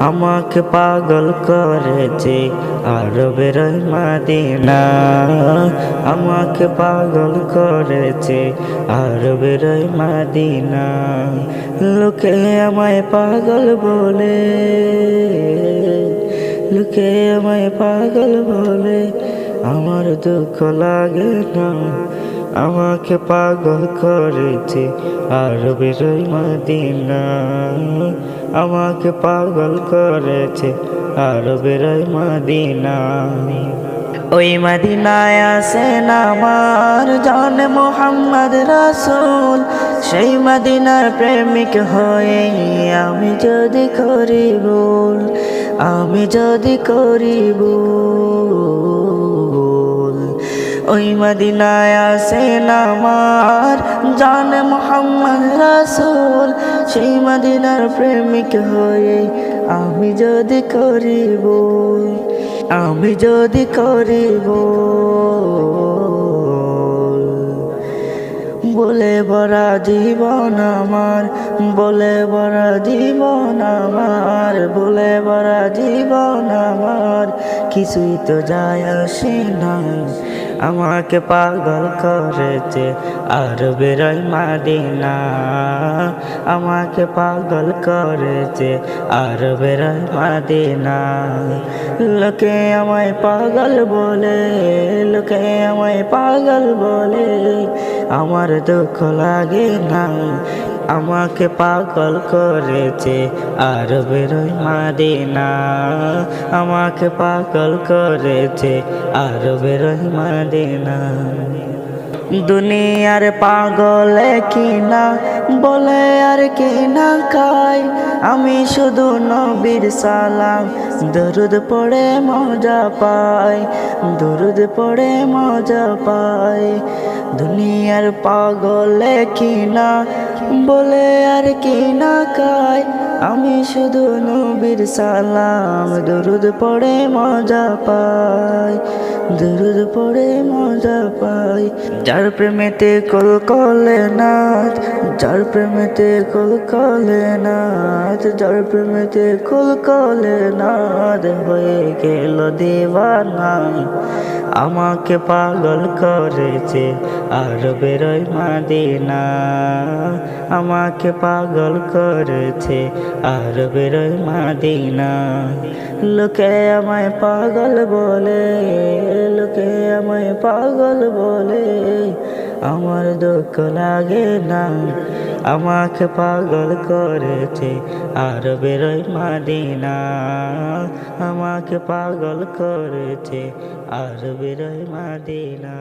আমাকে পাগল করেছে আর বেরোয় মাদিনা। আমাকে পাগল করেছে আর বেরোয় মাদিনা। লোকে আমায় পাগল বলে, লোকে আমায় পাগল বলে। আমার দুঃখ লাগে না আমাকে পাগল করেছে আর বেরোয় মাদিনা আমাকে পাগল করেছে আর বেরোয় মাদিনা ওই মাদিনায় আসেন আমার জান মোহাম্মদ রাসুল। সেই মাদিনার প্রেমিক হয়ে আমি যদি করি ভুল, আমি যদি করি ভুল। ওই মদিনায় আসেন আমার জান মোহাম্মদ রাসুল। সেই মদিনার প্রেমিক হয়ে আমি যদি করিব, আমি যদি করিব। বলে বড়া জীবন আমার, বলে বড়া জীবন আমার, বলে বড়া জীবন আমার। কিছুই তো যায় আসে না আমাকে পাগল করেছে আর বেরোয় মাদিনা আমাকে পাগল করেছে আর বেরোয় মাদিনা লোকে আমায় পাগল বলে, লোকে আমায় পাগল বলে আমার দুঃখ লাগে না। আমাকে পাগল করেছে আর বেরোয় মাদিনা। আমাকে পাগল করেছে আর বেরোয় মাদিনা। দুনিয়ার পাগল কিনা বলে, আর কিনা খাই আমি শুধু নবীর সালাম। দরুদ পড়ে, মজা পাই দরুদ পড়ে, মজা পাই দুনিয়ার পাগলে কিনা বলে, আর কিনা খাই আমি শুধু নবীর সালাম। দরুদ পড়ে, মজা পাই দরুদ পড়ে, মজা পাই যার প্রেমেতে কল কলে নাথ যার প্রেমেতে কল কলে নাথ যার প্রেমেতে কল কলে নাথ হয়ে গেল দেওয়ানা। আমাকে পাগল করেছে আর বেরোয় মাদিনা। আমাকে পাগল করেছে আর বেরোয় মাদিনা। লোকে আমায় পাগল বলে, লোকে আমায় পাগল বলে। আমার দুঃখ লাগে না। আমাকে পাগল করেছে আর বেরোয় মাদিনা। আমাকে পাগল করেছে আর বেরোয় মাদিনা।